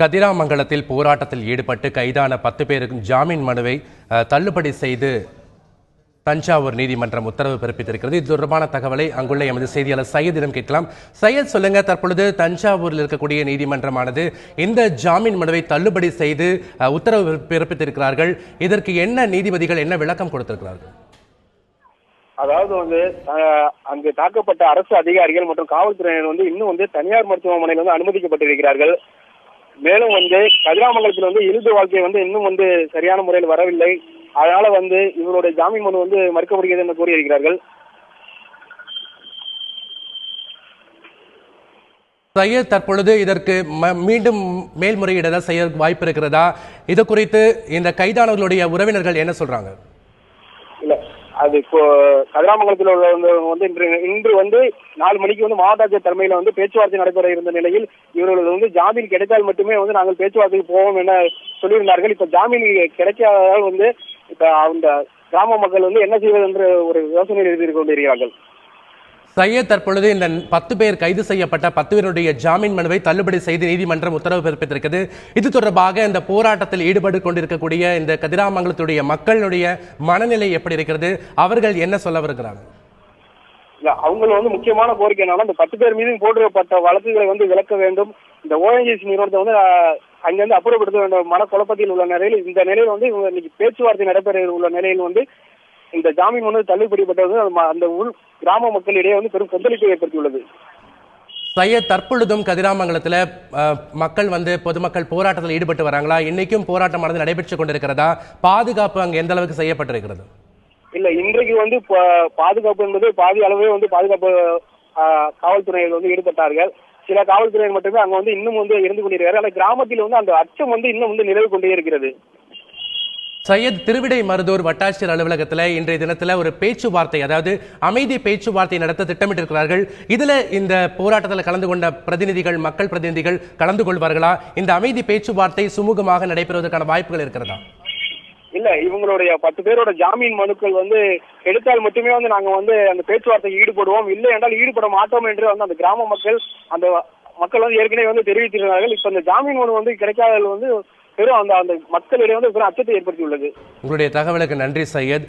கதிராமங்கலத்தில் போராட்டத்தில் ஈடுபட்டு கைதான பத்து பேருக்கும் ஜாமீன் மனுவை தள்ளுபடி செய்து தஞ்சாவூர் நீதிமன்றம் உத்தரவு பிறப்பித்திருக்கிறது. இது தொடர்பான தகவலை அங்குள்ள எமது செய்தியாளர் சையதிடம் கேட்கலாம். சையத் சொல்லுங்க. தற்பொழுது தஞ்சாவூரில் இருக்கக்கூடிய நீதிமன்றமானது இந்த ஜாமீன் மனுவை தள்ளுபடி செய்து உத்தரவு பிறப்பித்திருக்கிறார்கள். இதற்கு என்ன நீதிபதிகள் என்ன விளக்கம் கொடுத்திருக்கிறார்கள்? அதாவது வந்து அங்கு தாக்கப்பட்ட அரசு அதிகாரிகள் மற்றும் காவல்துறையினர் வந்து இன்னும் வந்து தனியார் மருத்துவமனையில் வந்து அனுமதிக்கப்பட்டிருக்கிறார்கள். மேலும் வந்து கதிராமங்கலத்தில் வந்து இறுதி வாழ்க்கை வந்து இன்னும் வந்து சரியான முறையில் வரவில்லை. அதனால வந்து இவருடைய ஜாமீன் மனு வந்து மறுக்கப்படுகிறது என்று கூறியிருக்கிறார்கள். சையத் தற்பொழுது இதற்கு ம- மீண்டும் மேல்முறையீடு செய்ய வாய்ப்பு இருக்கிறதா? இது குறித்து இந்த கைதானவர்களுடைய உறவினர்கள் என்ன சொல்றாங்க? அது இப்போ கதிராமங்கலத்தில் உள்ளவங்க வந்து இன்று இன்று வந்து நாலு மணிக்கு வந்து மாவட்ட ஆட்சியர் தலைமையில வந்து பேச்சுவார்த்தை நடைபெற இருந்த நிலையில் இவர்களது வந்து ஜாமீன் கிடைத்தால் மட்டுமே வந்து நாங்கள் பேச்சுவார்த்தைக்கு போவோம் என சொல்லியிருந்தார்கள். இப்ப ஜாமீன் கிடைக்காததால் வந்து இப்ப அந்த கிராம மக்கள் வந்து என்ன செய்வது என்ற ஒரு யோசனையில் எழுதி கொண்டிருக்கிறார்கள் சையத் தற்பொழுது இந்த பத்து பேர் கைது செய்யப்பட்ட பத்து பேருடைய ஜாமீன் மனுவை தள்ளுபடி செய்து நீதிமன்றம் உத்தரவு பிறப்பித்திருக்கிறது. இது தொடர்பாக இந்த போராட்டத்தில் ஈடுபட்டு கொண்டிருக்கக்கூடிய இந்த கதிராமங்கலத்துடைய மக்களுடைய மனநிலை எப்படி இருக்கிறது? அவர்கள் என்ன சொல்ல வருகிறாங்க? அவங்களும் வந்து முக்கியமான கோரிக்கை என்னன்னா இந்த பத்து பேர் மீதும் போடப்பட்ட வழக்குகளை வந்து விலக்க வேண்டும். இந்த ஓஎன்ஜிசி நிறுவனத்தை வந்து அங்கிருந்து அப்புறப்படுத்த வேண்டும். மன குழப்பத்தில் உள்ள நிலையில் இந்த நிலையில் வந்து இவங்க இன்னைக்கு பேச்சுவார்த்தை நடைபெற உள்ள நிலையில் வந்து இந்த ஜாமீன் வந்து தள்ளுபடிப்பட்டது அந்த உள் கிராம மக்களிடையே வந்து பெரும் கொந்தளிப்பை ஏற்படுத்தியுள்ளது. சையத் தற்பொழுதும் கதிராமங்கலத்தில் மக்கள் வந்து பொதுமக்கள் போராட்டத்தில் ஈடுபட்டு வராங்களா? இன்னைக்கும் போராட்டமானது நடைபெற்று கொண்டிருக்கிறதா? பாதுகாப்பு அங்கு எந்த அளவுக்கு செய்யப்பட்டிருக்கிறது? இல்ல இன்றைக்கு வந்து பாதுகாப்பு என்பது பாதி அளவே வந்து பாதுகாப்பு காவல்துறையினர் வந்து ஈடுபட்டார்கள். சில காவல்துறையினர் மட்டுமே அங்க வந்து இன்னும் வந்து இருந்து கொண்டிருக்கிறார்கள். ஆனால் கிராமத்தில் வந்து அந்த அச்சம் வந்து இன்னும் வந்து நிலவு கொண்டே இருக்கிறது. சையத் திருவிடை மருதூர் வட்டாட்சியர் அலுவலகத்தில் இன்றைய தினத்தில் ஒரு பேச்சுவார்த்தை அதாவது அமைதி பேச்சுவார்த்தை நடத்த திட்டமிட்டிருக்கிறார்கள். இதுல இந்த போராட்டத்தில் கலந்து கொண்ட பிரதிநிதிகள் மக்கள் பிரதிநிதிகள் கலந்து கொள்வார்களா? இந்த அமைதி பேச்சுவார்த்தை சுமூகமாக நடைபெறுவதற்கான வாய்ப்புகள் இருக்கிறதா? இல்ல இவங்களுடைய பத்து பேரோட ஜாமீன் மனுக்கள் வந்து எடுத்தால் மட்டுமே வந்து நாங்க வந்து அந்த பேச்சுவார்த்தை ஈடுபடுவோம். இல்லை என்றால் ஈடுபட மாட்டோம் என்று வந்து அந்த கிராம மக்கள் அந்த மக்கள் வந்து ஏற்கனவே வந்து தெரிவித்திருந்தார்கள். இப்ப இந்த ஜாமீன் மனு வந்து கிடைக்காதது வந்து பெரும் அந்த அந்த மக்களிடையே வந்து பெரும் அச்சத்தை ஏற்படுத்தியுள்ளது. உங்களுடைய தகவலுக்கு நன்றி சையத்.